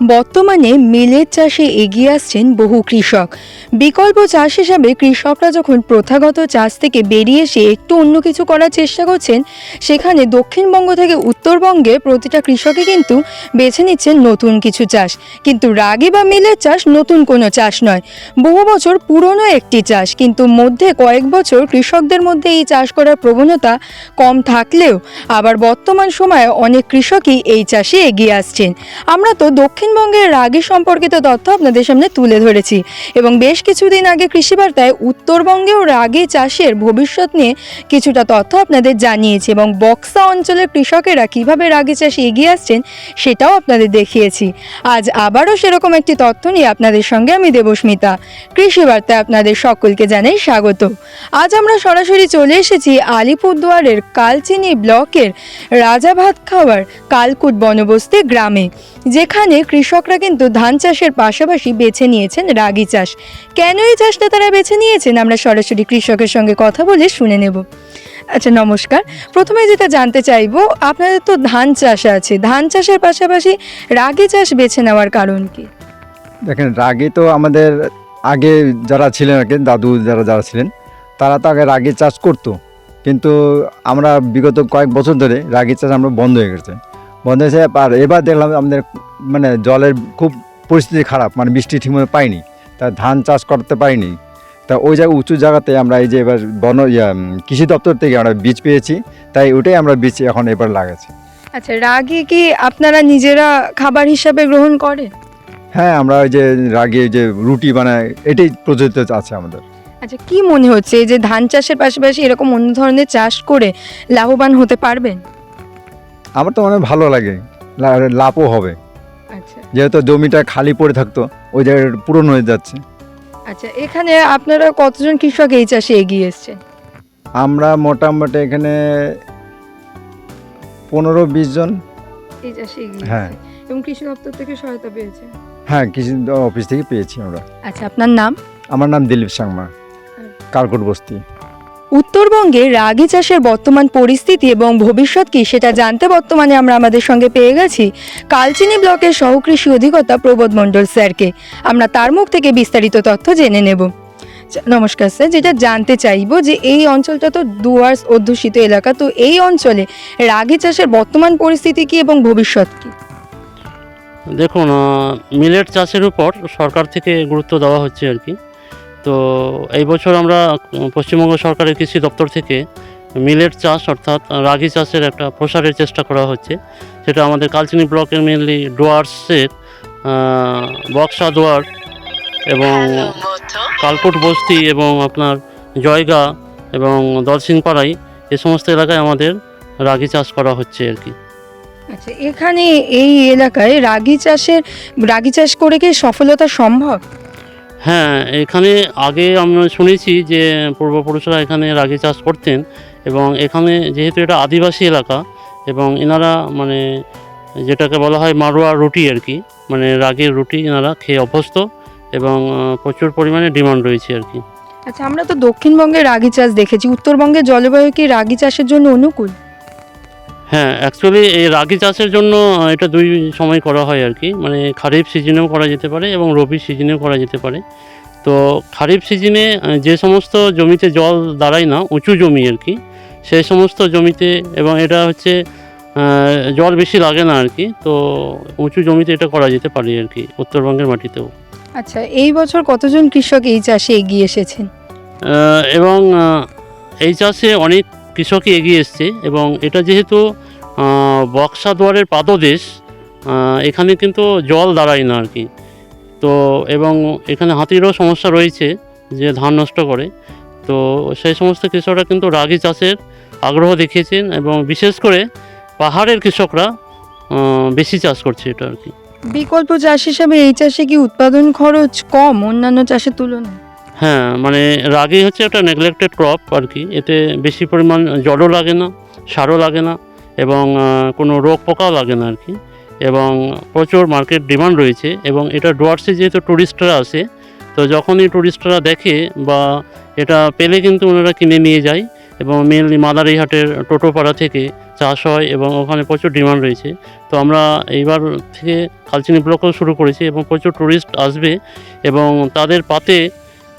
বর্তমানে মিলের চাষে এগিয়ে আসছেন বহু কৃষক। বিকল্প চাষ হিসাবে কৃষকরা যখন প্রথাগত চাষ থেকে বেরিয়ে এসে একটু অন্য কিছু করার চেষ্টা করছেন, সেখানে দক্ষিণবঙ্গ থেকে উত্তরবঙ্গে প্রতিটা কৃষকই কিন্তু বেছে নিচ্ছেন নতুন কিছু চাষ। কিন্তু রাগি বা মিলের চাষ নতুন কোনো চাষ নয়। বহু বছর পুরনো একটি চাষ, কিন্তু মধ্যে কয়েক বছর কৃষকদের মধ্যে এই চাষ করার প্রবণতা কম থাকলেও, আবার বর্তমান সময়ে অনেক কৃষকই এই চাষে এগিয়ে আসছেন। আমরা তো দক্ষিণবঙ্গের রাগি সম্পর্কিত তথ্য আপনাদের সামনে তুলে ধরেছি। এবং বেশ কিছুদিন আগে কৃষি বার্তায় উত্তরবঙ্গেও রাগি চাষের ভবিষ্যৎ নিয়ে কিছুটা তথ্য আপনাদের জানিয়েছি এবং বক্সা অঞ্চলের কৃষকেরা কীভাবে রাগি চাষে এগিয়ে আসছেন সেটাও আপনাদের দেখিয়েছি। আজ আবারও সেরকম একটি তথ্য নিয়ে আপনাদের সঙ্গে আমি দেবস্মিতা কৃষি বার্তায় আপনাদের সকলকে জানাই স্বাগত। আজ আমরা সরাসরি চলে এসেছি আলিপুরদুয়ারের কালচিনি ব্লকের রাজাভাত খাওয়ার কালকুট বনবস্তি গ্রামে, যেখানে কৃষকরা কিন্তু ধান চাষের পাশাপাশি বেছে নিয়েছেন রাগি চাষ। কেন এই চাষটা তারা বেছে নিয়েছেন? আমরা সরাসরি কৃষকের সঙ্গে কথা বলে শুনে নেব। আচ্ছা নমস্কার। প্রথমে যেটা জানতে চাইব, আপনাদের তো ধান চাষ আছে। ধান চাষের পাশাপাশি রাগি চাষ বেছে নেওয়ার কারণ কি? দেখেন, রাগে তো আমাদের আগে যারা ছিলেন আর কি, দাদু যারা যারা ছিলেন, তারা তো আগে রাগি চাষ করতো। কিন্তু আমরা বিগত কয়েক বছর ধরে রাগি চাষ আমরা বন্ধ হয়ে গেছে। বন্ধ হয়েছে আর এবার দেখলাম আমাদের মানে জলের খুব পরিস্থিতি খারাপ মানে বৃষ্টি ঠিকমতো পাইনি তা ধান চাষ করতে পারিনি। তা ওই জায়গায় উঁচু জায়গাতে আমরা এই যে এবার বন কৃষি দপ্তর থেকে আমরা বীজ পেয়েছি তাই ওটাই আমরা বীজ এখন এবার লাগাচ্ছি। আচ্ছা রাগি কি আপনারা নিজেরা খাবার হিসাবে গ্রহণ করেন? হ্যাঁ আমরা ওই যে রাগে যে রুটি বানাই এটাই প্রচলিত আছে আমাদের। আচ্ছা কি মনে হচ্ছে এই যে ধান চাষের পাশাপাশি এরকম অন্য ধরনের চাষ করে লাভবান হতে পারবেন? আমার তো অনেক ভালো লাগে। লাভও হবে। আচ্ছা। যেহেতু জমিটা খালি পড়ে থাকতো ওই জায়গাটা পূরণ হয়ে যাচ্ছে। আচ্ছা এখানে আপনারা কতজন কৃষক এই চাষে এগিয়ে এসছেন? আমরা মোটামুটি এখানে পনেরো বিশ জন। এই চাষে এগিয়ে হ্যাঁ। এবং কৃষি দপ্তর থেকে সহায়তা পেয়েছে হ্যাঁ কৃষি অফিস থেকে পেয়েছি আমরা। আচ্ছা আপনার নাম? আমার নাম দিলীপ সাংমা কালকোট বস্তি। উত্তরবঙ্গে রাগি চাষের বর্তমান পরিস্থিতি এবং ভবিষ্যৎ কি সেটা জানতে বর্তমানে আমরা আমাদের সঙ্গে পেয়ে গেছি কালচিনি ব্লকের সহকৃষি অধিকর্তা প্রবোধ মণ্ডল স্যারকে। আমরা তার মুখ থেকে বিস্তারিত তথ্য জেনে নেব। নমস্কার স্যার, যেটা জানতে চাইব যে এই অঞ্চলটা তো ডুয়ার্স অধ্যুষিত এলাকা, তো এই অঞ্চলে রাগি চাষের বর্তমান পরিস্থিতি কি এবং ভবিষ্যৎ কি? দেখুন মিলেট চাষের উপর সরকার থেকে গুরুত্ব দেওয়া হচ্ছে আর কি। তো এই বছর আমরা পশ্চিমবঙ্গ সরকারের কৃষি দপ্তর থেকে মিলেট চাষ অর্থাৎ রাগি চাষের একটা প্রসারের চেষ্টা করা হচ্ছে। সেটা আমাদের কালচিনি ব্লকের মেনলি ডোয়ার্সের বক্সা দোয়ার এবং কালকুট বস্তি এবং আপনার জয়গা এবং দলসিংপাড়াই এ সমস্ত এলাকায় আমাদের রাগি চাষ করা হচ্ছে আর কি। আচ্ছা এখানে এই এলাকায় রাগি চাষের রাগি চাষ করে কি সফলতা সম্ভব? হ্যাঁ এখানে আগে আমরা শুনেছি যে পূর্বপুরুষরা এখানে রাগি চাষ করতেন এবং এখানে যেহেতু এটা আদিবাসী এলাকা এবং এনারা মানে যেটাকে বলা হয় মারোয়া রুটি আর কি মানে রাগের রুটি এনারা খেয়ে অভ্যস্ত এবং প্রচুর পরিমাণে ডিমান্ড রয়েছে আর কি। আচ্ছা আমরা তো দক্ষিণবঙ্গে রাগি চাষ দেখেছি, উত্তরবঙ্গে জলবায়ু কি রাগি চাষের জন্য অনুকূল? হ্যাঁ অ্যাকচুয়ালি এই রাগি চাষের জন্য এটা দুই সময় করা হয় আর কি। মানে খারিফ সিজনেও করা যেতে পারে এবং রবি সিজনেও করা যেতে পারে। তো খারিফ সিজনে যে সমস্ত জমিতে জল দাঁড়ায় না উঁচু জমি আর কি সেই সমস্ত জমিতে এবং এটা হচ্ছে জল বেশি লাগে না আর কি তো উঁচু জমিতে এটা করা যেতে পারে আর কি উত্তরবঙ্গের মাটিতেও। আচ্ছা এই বছর কতজন কৃষক এই চাষে এগিয়ে এসেছেন? এবং এই চাষে অনেক কৃষকই এগিয়ে এসছে এবং এটা যেহেতু বক্সা দুয়ারের পাদদেশ এখানে কিন্তু জল দাঁড়ায় না আর কি তো, এবং এখানে হাতিরও সমস্যা রয়েছে যে ধান নষ্ট করে। তো, সেই সমস্ত কৃষকরা কিন্তু রাগি চাষের আগ্রহ দেখিয়েছেন এবং বিশেষ করে পাহাড়ের কৃষকরা বেশি চাষ করছে এটা আর কি বিকল্প চাষ হিসাবে এই চাষে কি উৎপাদন খরচ কম অন্যান্য চাষের তুলনায়? হ্যাঁ মানে রাগি হচ্ছে একটা নেগলেক্টেড ক্রপ আর কি। এতে বেশি পরিমাণ জলও লাগে না, সারও লাগে না, এবং কোনো রোগ পোকাও লাগে না আর কি। এবং প্রচুর মার্কেট ডিমান্ড রয়েছে, এবং এটা ডুয়ার্সে যেহেতু ট্যুরিস্টরা আসে তো যখনই ট্যুরিস্টরা দেখে বা এটা পেলে কিন্তু ওনারা কিনে নিয়ে যায়, এবং মেনলি মাদারিহাটের টোটোপাড়া থেকে চাষ হয়, এবং ওখানে প্রচুর ডিমান্ড রয়েছে। তো আমরা এইবার থেকে কালচিনি ব্লকও শুরু করেছি, এবং প্রচুর ট্যুরিস্ট আসবে, এবং তাদের পাতে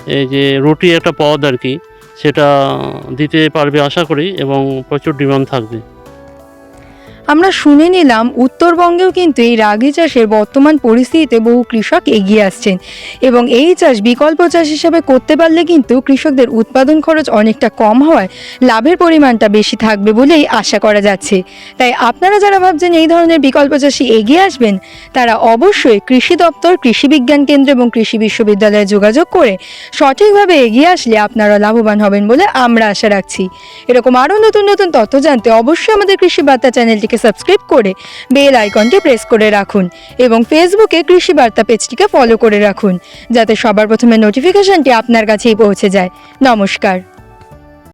এই যে রুটি একটা পদ আর কি, সেটা দিতে পারবে আশা করি এবং প্রচুর ডিমান্ড থাকবে। আমরা শুনে নিলাম উত্তরবঙ্গেও কিন্তু এই রাগি চাষের বর্তমান পরিস্থিতিতে বহু কৃষক এগিয়ে আসছেন এবং এই চাষ বিকল্প চাষ হিসাবে করতে পারলে কিন্তু কৃষকদের উৎপাদন খরচ অনেকটা কম হওয়ায় লাভের পরিমাণটা বেশি থাকবে বলেই আশা করা যাচ্ছে। তাই আপনারা যারা ভাবছেন এই ধরনের বিকল্প চাষে এগিয়ে আসবেন, তারা অবশ্যই কৃষি দপ্তর, কৃষি বিজ্ঞান কেন্দ্র এবং কৃষি বিশ্ববিদ্যালয়ে যোগাযোগ করে সঠিকভাবে এগিয়ে আসলে আপনারা লাভবান হবেন বলে আমরা আশা রাখছি। এরকম আরও নতুন নতুন তথ্য জানতে অবশ্যই আমাদের কৃষি বার্তা চ্যানেলটিকে সাবস্ক্রাইব করে বেল আইকনটি প্রেস করে রাখুন এবং ফেসবুকে কৃষি বার্তা পেজটিকে ফলো করে রাখুন, যাতে সবার প্রথমে নোটিফিকেশনটি আপনার কাছেই পৌঁছে যায়। নমস্কার।